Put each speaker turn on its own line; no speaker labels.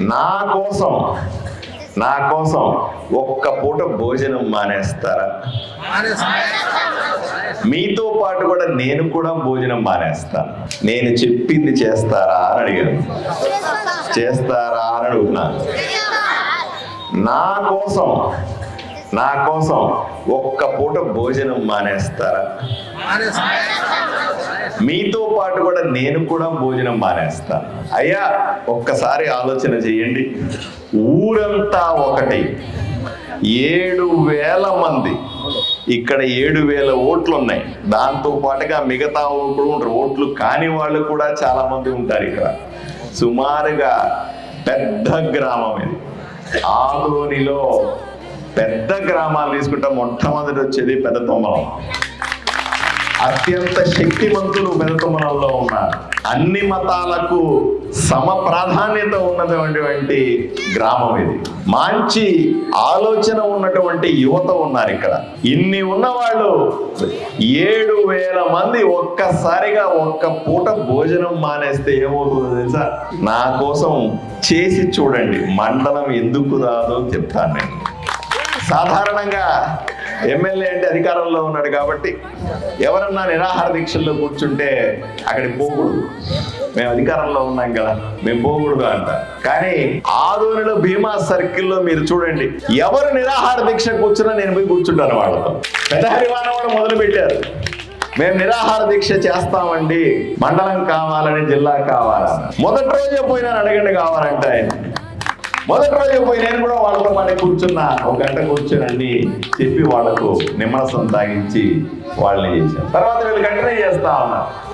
నా కోసం నా కోసం ఒక్క పూట భోజనం మానేస్తారా? మీతో పాటు కూడా నేను కూడా భోజనం మానేస్తాను. నేను చెప్పింది చేస్తారా అని అడిగాను. చేస్తారా అని అడుగుతున్నాను. నా కోసం నా కోసం ఒక్క పూట భోజనం మానేస్తారా? మీతో పాటు కూడా నేను కూడా భోజనం మానేస్తాను అయ్యా ఒక్కసారి ఆలోచన చేయండి. ఊరంతా ఒకటి. ఏడు వేల మంది. ఇక్కడ ఏడు వేల ఓట్లు ఉన్నాయి దాంతో పాటుగా మిగతా ఓట్లు ఉంటారు ఓట్లు కాని వాళ్ళు కూడా చాలా మంది ఉంటారు ఇక్కడ. సుమారుగా పెద్ద గ్రామం ఇది. ఆదోనిలో పెద్ద గ్రామాలు తీసుకుంటే. మొట్టమొదటి వచ్చేది పెద్ద తొమ్మలం అత్యంత శక్తివంతులు పెదతుమలంలో ఉన్నారు. అన్ని మతాలకు సమ ప్రాధాన్యత ఉన్నటువంటి గ్రామం ఇది. మంచి ఆలోచన ఉన్నటువంటి యువత ఉన్నారు ఇక్కడ. ఇన్ని ఉన్నవాళ్ళు ఏడు వేల మంది ఒక్కసారిగా ఒక్క పూట భోజనం మానేస్తే ఏమవుతుందో తెలుసా? నా కోసం చేసి చూడండి. మండలం ఎందుకు రాదో చెప్తాను నేను. సాధారణంగా ఎమ్మెల్యే అంటే అధికారంలో ఉన్నాడు కాబట్టి ఎవరన్నా నిరాహార దీక్షల్లో కూర్చుంటే అక్కడికి పోకూడదు. మేము అధికారంలో ఉన్నాం కదా మేము పోకూడదు అంట. కానీ ఆదోనిలో భీమా సర్కిల్లో మీరు చూడండి ఎవరు నిరాహార దీక్ష కూర్చున్నా నేను పోయి కూర్చుంటాను వాళ్ళతో. పెద్ద హరివాణం కూడా మొదలు పెట్టారు. మేము నిరాహార దీక్ష చేస్తామండి మండలం కావాలని జిల్లా కావాలని. మొదటి రోజే పోయినా అడగండి కావాలంటే ఆయన. మొదటి రోజు పోయి నేను కూడా వాళ్ళతో పాటు కూర్చున్నా. ఒక గంట కూర్చోనండి చెప్పి వాళ్ళకు నిమ్మరసం తాగించి వాళ్ళని చేశాను. తర్వాత వీళ్ళు కంటిన్యూ చేస్తా ఉన్నారు